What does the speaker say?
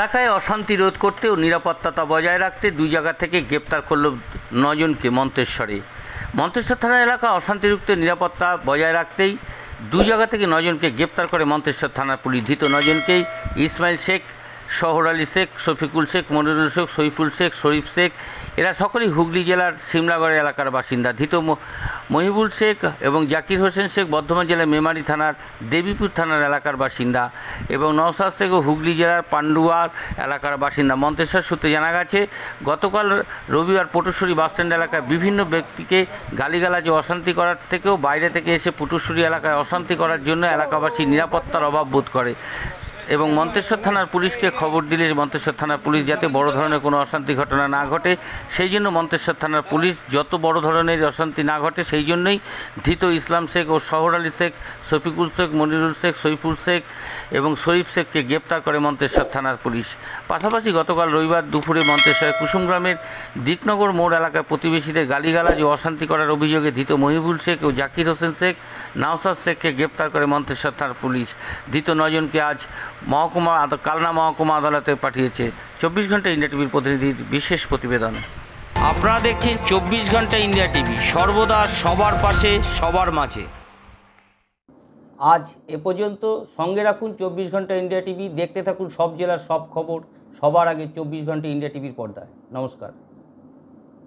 এলাকায় অশান্তি রোধ করতে ও নিরাপত্তা বজায় রাখতে দুই জায়গা থেকে গ্রেপ্তার করল নজনকে মন্তেশ্বরে। মন্তেশ্বর থানা এলাকা অশান্তি রুখতে নিরাপত্তা বজায় রাখতেই দুই জায়গা থেকে নজনকে গ্রেপ্তার করে মন্তেশ্বর থানার পুলিশ। ধৃত নজনকেই ইসমাইল শেখ শহর আলী শেখ, শফিকুল শেখ, মনিরুল শেখ সইফুল শেখ, শরীফ শেখ, এরা সকলেই হুগলি জেলার সিমলাগড় এলাকার বাসিন্দা। ধৃত মহিবুল শেখ এবং জাকির হোসেন শেখ বর্ধমান জেলার মেমারি থানার দেবীপুর থানার এলাকার বাসিন্দা এবং নওসাদ শেখ ও হুগলি জেলার পান্ডুয়ার এলাকার বাসিন্দা। মন্তেশ্বর সূত্রে জানা গেছে, গতকাল রবিবার পটুশ্বরী বাসস্ট্যান্ড এলাকায় বিভিন্ন ব্যক্তিকে গালিগালাজ অশান্তি করার থেকেও বাইরে থেকে এসে পটুশ্বরী এলাকায় অশান্তি করার জন্য এলাকাবাসী নিরাপত্তার অভাব বোধ করে। এবং মন্তেশ্বর থানার পুলিশকে খবর দিলে মন্তেশ্বর থানার পুলিশ যাতে বড় ধরনের কোনো অশান্তি ঘটনা না ঘটে, সেই জন্য মন্তেশ্বর থানার পুলিশ যত বড় ধরনের অশান্তি না ঘটে, সেই জন্যই ধৃত ইসলাম শেখ ও শহর আলী শেখ, শফিকুল শেখ, মনিরুল শেখ সৈফুল শেখ এবং শরীফ শেখকে গ্রেপ্তার করে মন্তেশ্বর থানার পুলিশ। পাশাপাশি গতকাল রবিবার দুপুরে মন্তেশ্বরের কুসুমগ্রামের দিকনগর মোড় এলাকার প্রতিবেশীদের গালিগালাজ ও অশান্তি করার অভিযোগে ধৃত মহিবুল শেখ ও জাকির হোসেন শেখ নাওসাদ শেখকে গ্রেপ্তার করে মন্তেশ্বর থানার পুলিশ। ধৃত নয়জনকে আজ মহকুমা কালনা মহকুমা আদালতে পাঠিয়েছে চব্বিশ ঘণ্টা ইন্ডিয়া টিভির প্রতিনিধির বিশেষ প্রতিবেদন। আপনারা দেখছেন চব্বিশ ঘণ্টা ইন্ডিয়া টিভি সর্বদা সবার পাশে সবার মাঝে। আজ এ পর্যন্ত সঙ্গে রাখুন চব্বিশ ঘণ্টা ইন্ডিয়া টিভি দেখতে থাকুন সব জেলার সব খবর সবার আগে চব্বিশ ঘণ্টা ইন্ডিয়া টিভির পর্দায়। নমস্কার।